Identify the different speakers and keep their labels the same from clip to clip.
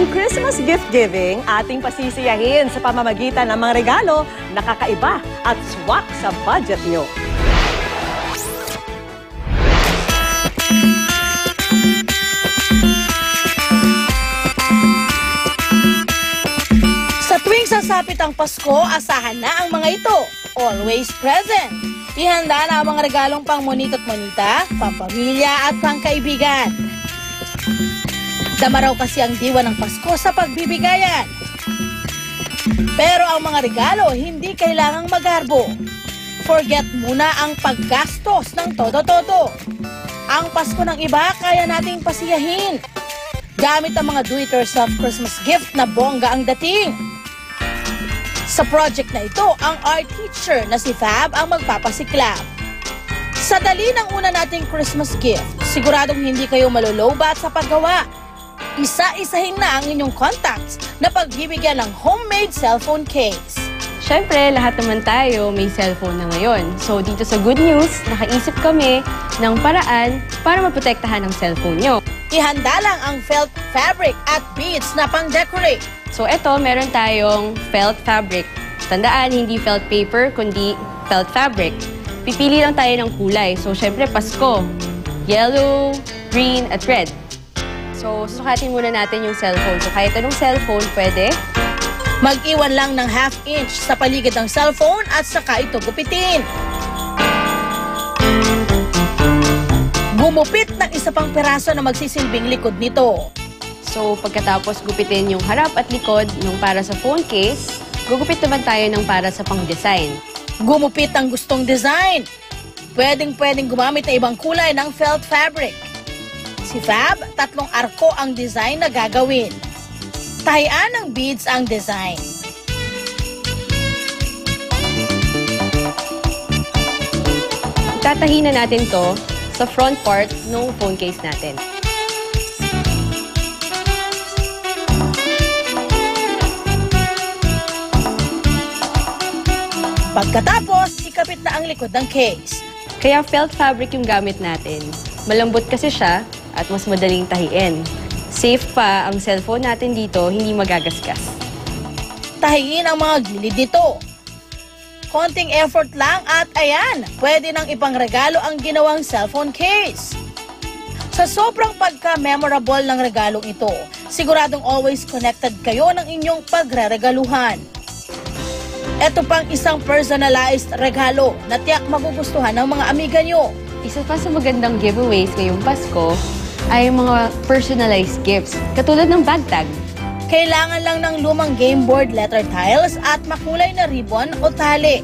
Speaker 1: Ang Christmas gift giving ating pasisiyahin sa pamamagitan ng mga regalo na kakaiba at swak sa budget nyo.
Speaker 2: Sa tuwing sasapit ang Pasko, asahan na ang mga ito. Always present. Ihanda na ang mga regalong pang monit at monita, pampamilya at pangkaibigan. Dama raw kasi ang diwa ng Pasko sa pagbibigayan. Pero ang mga regalo hindi kailangang magarbo. Forget muna ang paggastos ng todo-todo. Ang Pasko ng iba kaya nating pasiyahin. Gamit ang mga do-it-yourself Christmas gift na bongga ang dating. Sa project na ito, ang art teacher na si Fab ang magpapasiklab. Sa dali ng una nating Christmas gift, siguradong hindi kayo malolobat sa paggawa. Isa-isahin na ang inyong contacts na pagbibigyan ng homemade cellphone case.
Speaker 3: Siyempre, lahat naman tayo may cellphone na ngayon. So, dito sa Good News, nakaisip kami ng paraan para maprotektahan ang cellphone nyo.
Speaker 2: Ihanda lang ang felt fabric at beads na pang-decorate.
Speaker 3: So, eto, meron tayong felt fabric. Tandaan, hindi felt paper, kundi felt fabric. Pipili lang tayo ng kulay. So, syempre, Pasko. Yellow, green, at red. So, susukatin muna natin yung cellphone. So, kahit anong cellphone, pwede.
Speaker 2: Mag-iwan lang ng half inch sa paligid ng cellphone at saka ito gupitin. Gumupit ng isa pang peraso na magsisilbing likod nito.
Speaker 3: So, pagkatapos gupitin yung harap at likod yung para sa phone case, gugupit naman tayo ng para sa pang-design.
Speaker 2: Gumupit ang gustong design. Pwedeng-pwedeng gumamit ng ibang kulay ng felt fabric. Si Fab, tatlong arko ang design na gagawin. Tahian ng beads ang design.
Speaker 3: Itatahi na natin to sa front part ng phone case natin.
Speaker 2: Pagkatapos, ikapit na ang likod ng case.
Speaker 3: Kaya felt fabric yung gamit natin. Malambot kasi siya at mas madaling tahiin. Safe pa ang cellphone natin dito, hindi magagasgas.
Speaker 2: Tahiin ang mga gilid nito. Konting effort lang at ayan, pwede nang ipangregalo ang ginawang cellphone case. Sa sobrang pagka-memorable ng regalong ito, siguradong always connected kayo ng inyong pagre-regaluhan. Ito pang isang personalized regalo na tiyak magugustuhan ng mga amiga nyo.
Speaker 3: Isa pa sa magandang giveaways ngayong Pasko ay mga personalized gifts, katulad ng bag tag.
Speaker 2: Kailangan lang ng lumang game board letter tiles at makulay na ribbon o tali.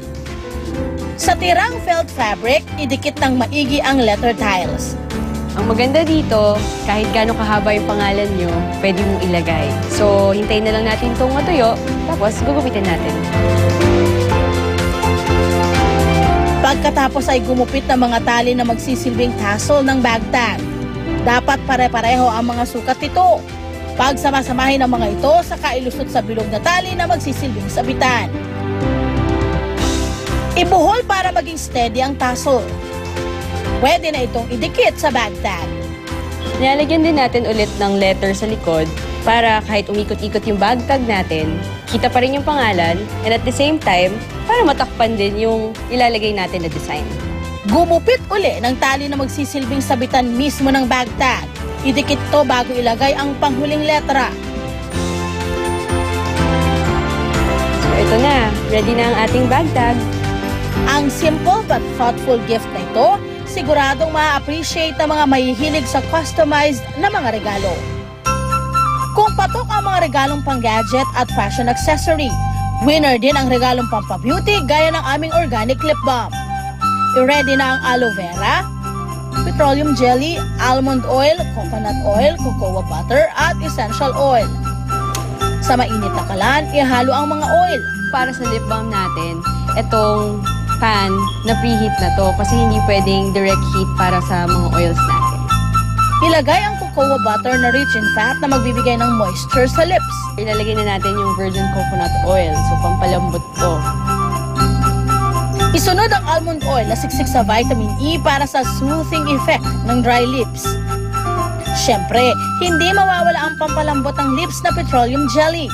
Speaker 2: Sa tirang felt fabric, idikit ng maigi ang letter tiles.
Speaker 3: Ang maganda dito, kahit gaano kahaba yung pangalan nyo, pwede mong ilagay. So, hintayin na lang natin itong matuyo, tapos gugupitin natin.
Speaker 2: Pagkatapos ay gumupit ng mga tali na magsisilbing tassel ng bag tag. Dapat pare-pareho ang mga sukat nito. Pagsamasamahin ang mga ito, saka ilusot sa bilog na tali na magsisilbing sabitan. Ibuhol para maging steady ang tassel. Pwede na itong idikit sa bag tag.
Speaker 3: Nilalagyan din natin ulit ng letter sa likod para kahit umikot-ikot yung bag tag natin, kita pa rin yung pangalan and at the same time, para matakpan din yung ilalagay natin na design.
Speaker 2: Gumupit uli ng tali na magsisilbing sabitan mismo ng bag tag. Idikit to bago ilagay ang panghuling letra.
Speaker 3: So ito na, ready na ang ating bag tag.
Speaker 2: Ang simple but thoughtful gift na ito, siguradong ma-appreciate ng mga mahihilig sa customized na mga regalo. Kung patok ang mga regalong pang-gadget at fashion accessory, winner din ang regalong pampabeauty gaya ng aming organic lip balm. I-ready na ang aloe vera, petroleum jelly, almond oil, coconut oil, cocoa butter, at essential oil. Sa mainit na kalan, ihalo ang mga oil.
Speaker 3: Para sa lip balm natin, itong pan na preheat na to kasi hindi pwedeng direct heat para sa mga oils natin.
Speaker 2: Ilagay ang cocoa butter na rich in fat na magbibigay ng moisture sa lips.
Speaker 3: Ilalagay na natin yung virgin coconut oil, so pampalambot to.
Speaker 2: Isunod ang almond oil na siksik sa vitamin E para sa soothing effect ng dry lips. Siyempre, hindi mawawala ang pampalambot ng lips na petroleum jelly.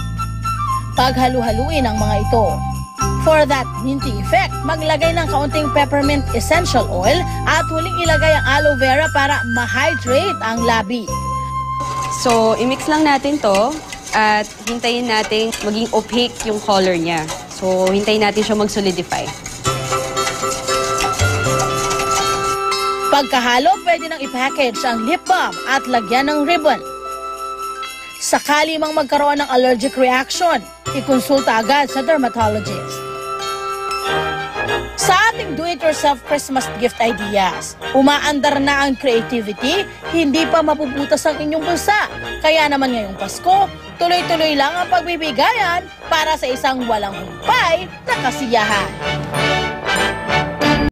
Speaker 2: Paghalu-haluin ang mga ito. For that minty effect, maglagay ng kaunting peppermint essential oil at huling ilagay ang aloe vera para ma-hydrate ang labi.
Speaker 3: So, i-mix lang natin to at hintayin natin maging opaque yung color niya. So, hintayin natin siya mag-solidify.
Speaker 2: Pagkahalo, pwede nang ipackage ang lip balm at lagyan ng ribbon. Sakali mang magkaroon ng allergic reaction, ikonsulta agad sa dermatologist. Sa ating do-it-yourself Christmas gift ideas, umaandar na ang creativity, hindi pa mapuputas ang inyong bulsa. Kaya naman ngayong Pasko, tuloy-tuloy lang ang pagbibigayan para sa isang walang humpay na kasiyahan.